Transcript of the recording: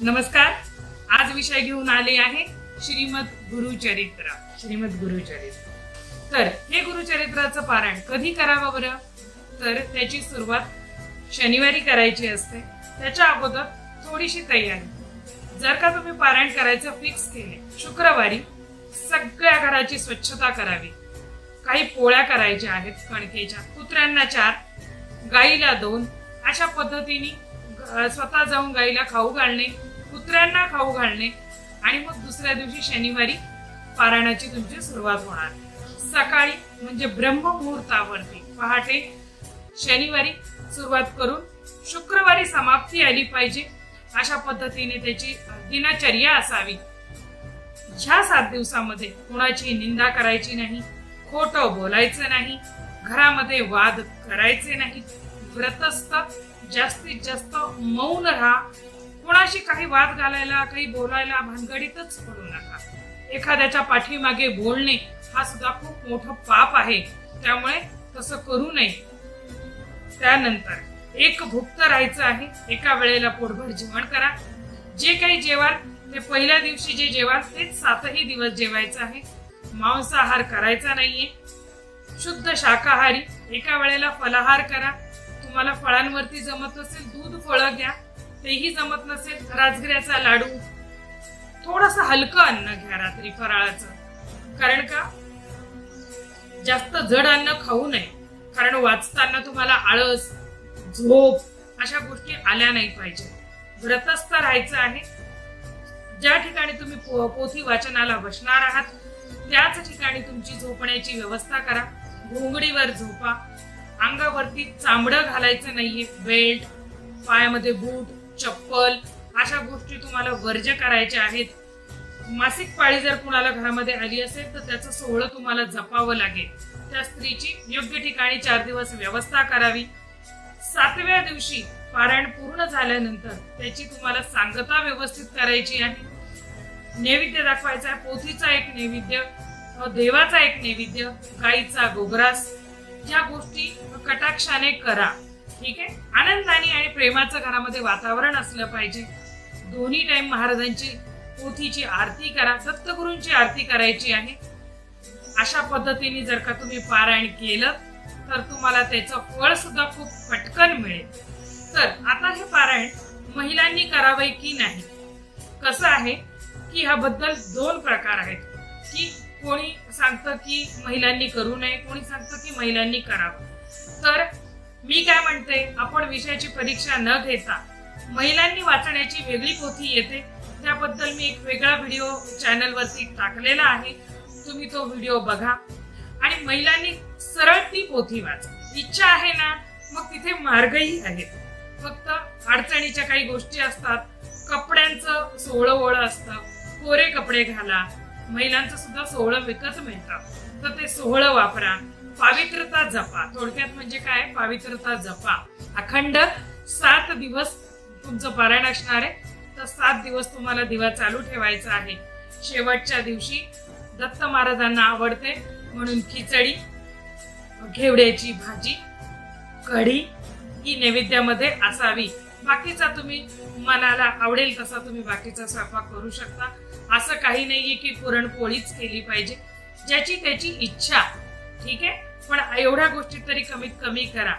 नमस्कार. आज विषय घेऊन आले आहे श्रीमद गुरुचरित्र. श्रीमद गुरुचरित्र. तर हे गुरुचरित्राचं पारायण कधी करावं बरं? तर त्याची सुरुवात शनिवारी करायची असते. त्याच्या अगोदर थोडीशी तयारी. जर का तुम्ही पारायण करायचं फिक्स केले शुक्रवारी सगळ्या घराची स्वच्छता करावी. काही पोळ्या करायच्या आहेत कणकेच्या. कुत्र्यांना चार गाईला दोन. अशा पद्धतीने स्वतः जाऊन गाईला खाऊ घालणे. कुत्र्यांना खाऊ घालणे आणि मग दुसऱ्या दिवशी शनिवारी पारायणाची तुमची सुरुवात होणार. सकाळी म्हणजे ब्रह्ममुहूर्तावरती पहाटे शनिवारी सुरुवात करून शुक्रवारी समाप्ती आली पाहिजे अशा पद्धतीने त्याची दिनचर्या असावी. ह्या सात दिवसामध्ये कुणाची निंदा करायची नाही खोटं बोलायचं नाही घरामध्ये वाद करायचे नाही व्रतस्थ जास्तीत जास्त मौन राहा कोणाशी काही वाद घालायला काही बोलायला भानगडीतच पडू नका. एखाद्याच्या पाठीमागे बोलणे हा सुद्धा खूप मोठं पाप आहे. त्यामुळे तसं करू नये. त्यानंतर एक भुक्त राहायचं आहे. एका वेळेला पोटभर जेवण करा. जे काही जेवाल ते पहिल्या दिवशी जे जेवाल तेच सातही दिवस जेवायचं आहे. मांसाहार करायचा नाहीये. शुद्ध शाकाहारी. एका वेळेला फलाहार करा. तुम्हाला फळांवरती जमत नसेल दूध फळं घ्या. तेही जमत नसेल राजगिऱ्याचा लाडू. थोडस हलकं अन्न घ्या रात्री फराळाचं. कारण का? जास्त जड अन्न खाऊ नये. कारण वाचताना तुम्हाला आळस झोप अशा गोष्टी आल्या नाही पाहिजे. व्रतस्थ राहायचं आहे. ज्या ठिकाणी तुम्ही पो- पोथी वाचनाला बसणार आहात त्याच ठिकाणी तुमची झोपण्याची व्यवस्था करा. घोंगडीवर झोपा. अंगावरती चांबडं घालायचं नाहीये. बेल्ट पायामध्ये बूट चप्पल अशा गोष्टी तुम्हाला वर्ज करायच्या आहेत. मासिक पाळी जर कुणाला घरामध्ये आली असेल तर त्याचं सोहळं तुम्हाला जपावं लागेल. त्या स्त्रीची योग्य ठिकाणी चार दिवस व्यवस्था करावी. सातव्या दिवशी पारायण पूर्ण झाल्यानंतर त्याची तुम्हाला सांगता व्यवस्थित करायची आहे. नैवेद्य दाखवायचा आहे पोथीचा एक नैवेद्य देवाचा एक नैवेद्य गाईचा गोग्रास ह्या गोष्टी कटाक्षाने करा. ठीक आहे? आनंदाने आणि प्रेमाचं घरामध्ये वातावरण असलं पाहिजे. दोन्ही टाइम महाराजांची पोथीची आरती करा. दत्तगुरूंची आरती करायची आहे. अशा पद्धतीने जर का तुम्ही पारायण केलं तर तुम्हाला त्याचं फळ सुद्धा खूप पटकन मिळेल. तर आता हे पारायण महिलांनी करावे की नाही? कसं आहे? की ह्याबद्दल दोन प्रकार आहेत. की कोणी सांगतं की महिलांनी करू नये कोणी सांगतं की महिलांनी करावं. तर मी काय म्हणते आपण विषयाची परीक्षा न घेता महिलांनी वाचण्याची वेगळी पोथी येते. त्याबद्दल मी एक वेगळा व्हिडिओ चॅनलवरती टाकलेला आहे. तुम्ही तो व्हिडिओ बघा. आणि महिलांनी सरळ ती पोथी वाचा. इच्छा आहे ना मग तिथे मार्गही आहेत. फक्त अडचणीच्या काही गोष्टी असतात. कपड्यांचं सोहळं ओळं असतं. कोरे कपडे घाला. महिलांचं सुद्धा सोहळं विकत मिळतं. तर ते सोहळं वापरा. पावित्रता जपा. थोडक्यात म्हणजे काय? पावित्रता जपा. अखंड सात दिवस तुमचं पारायण असणार आहे. तर सात दिवस तुम्हाला दिवा चालू ठेवायचा आहे. शेवटच्या दिवशी दत्त महाराजांना आवडते म्हणून खिचडी घेवड्याची भाजी कढी ही नैवेद्यामध्ये असावी. बाकीचा तुम्ही मनाला आवडेल तसा तुम्ही बाकीचा स्वयंपाक करू शकता. असं काही नाहीये की पुरणपोळीच केली पाहिजे. ज्याची त्याची इच्छा ठीक आहे? पण एवढ्या गोष्टी तरी कमीत कमी करा.